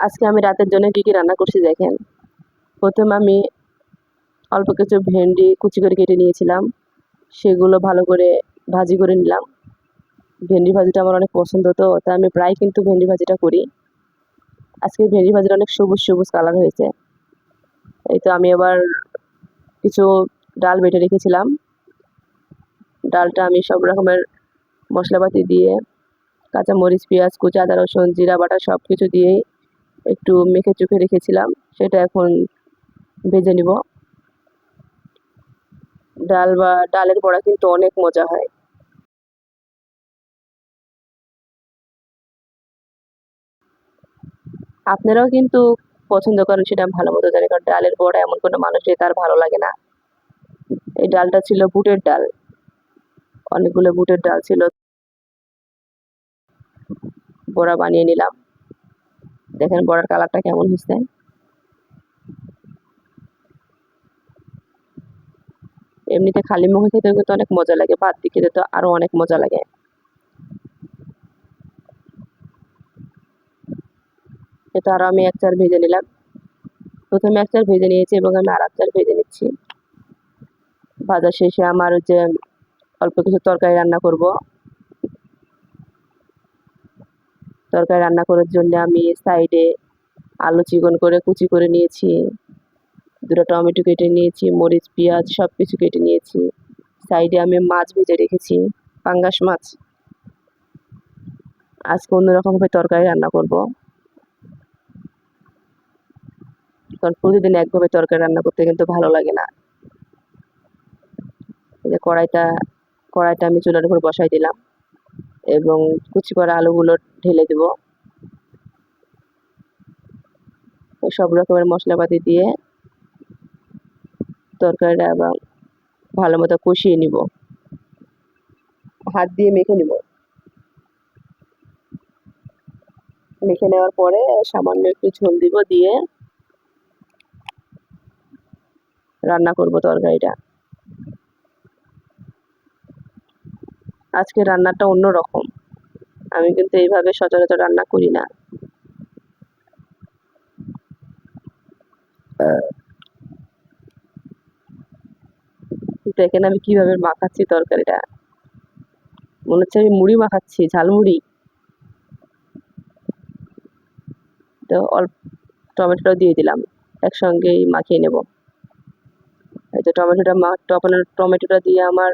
আজকে আমি রাতের জন্য কী কী রান্না করছি দেখেন। প্রথম আমি অল্প কিছু ভেন্ডি কুচি করে কেটে নিয়েছিলাম। সেগুলো ভালো করে ভাজি করে নিলাম। ভেন্ডি ভাজিটা আমার অনেক পছন্দ তো, তাই আমি প্রায় কিন্তু ভেন্ডি ভাজিটা করি। আজকে ভেন্ডি ভাজিটা অনেক সবুজ সবুজ কালার হয়েছে। এই তো আমি এবার কিছু ডাল বেটে রেখেছিলাম। ডালটা আমি সব রকমের মশলাপাতি দিয়ে কাঁচা মরিচ পেঁয়াজ, কুচি, আদা, রসুন, জিরা, বাটা সব কিছু দিয়েই একটু মেখে চুখে রেখেছিলাম, সেটা এখন ভেজে নিব। ডাল বা ডালের বড়া কিন্তু অনেক মজা হয়। আপনারাও কিন্তু পছন্দ করেন সেটা আমি ভালো মতো জানি, কারণ ডালের বড়া এমন কোনো মানুষই তার ভালো লাগে না। এই ডালটা ছিল বুটের ডাল। অনেকগুলো বুটের ডাল ছিল। বড়া বানিয়ে নিলাম। দেখেন বড়ার কালারটা কেমন হয়েছে? এমনিতে খালি মুখে খেতেও কিন্তু অনেক মজা লাগে, ভাত দিয়ে খেতে তো আরও অনেক মজা লাগে। এটা আরও আমি এক চার ভেজে নিলাম। প্রথমে এক চার ভেজে নিয়েছি এবং আমি আর এক চার ভেজে নিচ্ছি। ভাজা শেষে আমার যে অল্প কিছু তরকারি রান্না করব। তরকারি রান্না করার জন্য আমি সাইডে আলু চিকন করে কুচি করে নিয়েছি। দুটো টমেটো কেটে নিয়েছি, মরিচ, পেঁয়াজ সব কিছু কেটে নিয়েছি। সাইডে আমি মাছ ভেজে রেখেছি, পাঙ্গাস মাছ। আজকে অন্যরকমভাবে তরকারি রান্না করব। কারণ প্রতিদিন একভাবে তরকারি রান্না করতে কিন্তু ভালো লাগে না। কড়াইটা কড়াইটা আমি চুলার উপর বসাই দিলাম। এবং কুচি করা আলুগুলো ঢেলে দেব। সব রকমের মশলাপাতি দিয়ে তরকারিটা আবার ভালো মতো কষিয়ে নিব। হাত দিয়ে মেখে নিব। মেখে নেওয়ার পরে সামান্য একটু ঝোল দিব দিয়ে রান্না করব তরকারিটা। আজকে রান্নাটা অন্য রকম আমি কিন্তু এইভাবে সচরাচর রান্না করি না। দেখেন আমি কীভাবে মাখাচ্ছি তরকারিটা। মনে হচ্ছে আমি মুড়ি মাখাচ্ছি, ঝালমুড়ি। তো অল্প টমেটোটাও দিয়ে দিলাম, একসঙ্গেই মাখিয়ে নেব। এই তো টমেটোটা মা টমেটোটা দিয়ে আমার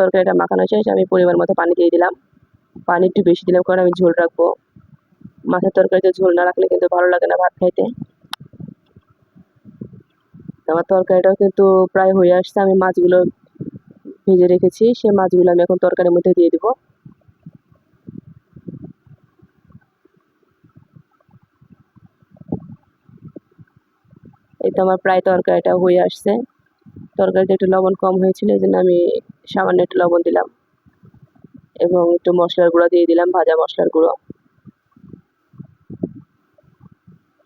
তরকারিটা মাখানো শেষ আমি পরিমাণ মতো পানি দিয়ে দিলাম। পানি একটু বেশি দিলাম, কারণ আমি ঝোল রাখব। মাছের তরকারিতে ঝোল না রাখলে কিন্তু ভালো লাগে না ভাত খাইতে। আমার তরকারিটাও কিন্তু প্রায় হয়ে আসছে, আমি মাছগুলো ভেজে রেখেছি, সে মাছগুলো আমি এখন তরকারির মধ্যে দিয়ে দিব। এই তো আমার প্রায় তরকারিটা হয়ে আসছে। তরকারিতে একটু লবণ কম হয়েছিল, এই জন্য আমি সামান্য একটু লবণ দিলাম। এবং একটু মশলার গুঁড়ো দিয়ে দিলাম, ভাজা মশলার গুঁড়ো।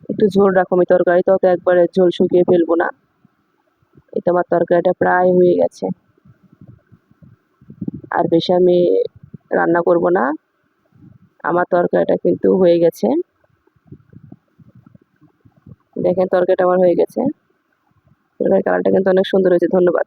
একটু ঝোল রাখো আমি তরকারি তো একবারে ঝোল শুকিয়ে ফেলব না। এই তো আমার তরকারিটা প্রায় হয়ে গেছে। আর বেশি আমি রান্না করব না। আমার তরকারিটা কিন্তু হয়ে গেছে। দেখেন তরকারিটা আমার হয়ে গেছে। তরকারির কালারটা কিন্তু অনেক সুন্দর হয়েছে, ধন্যবাদ।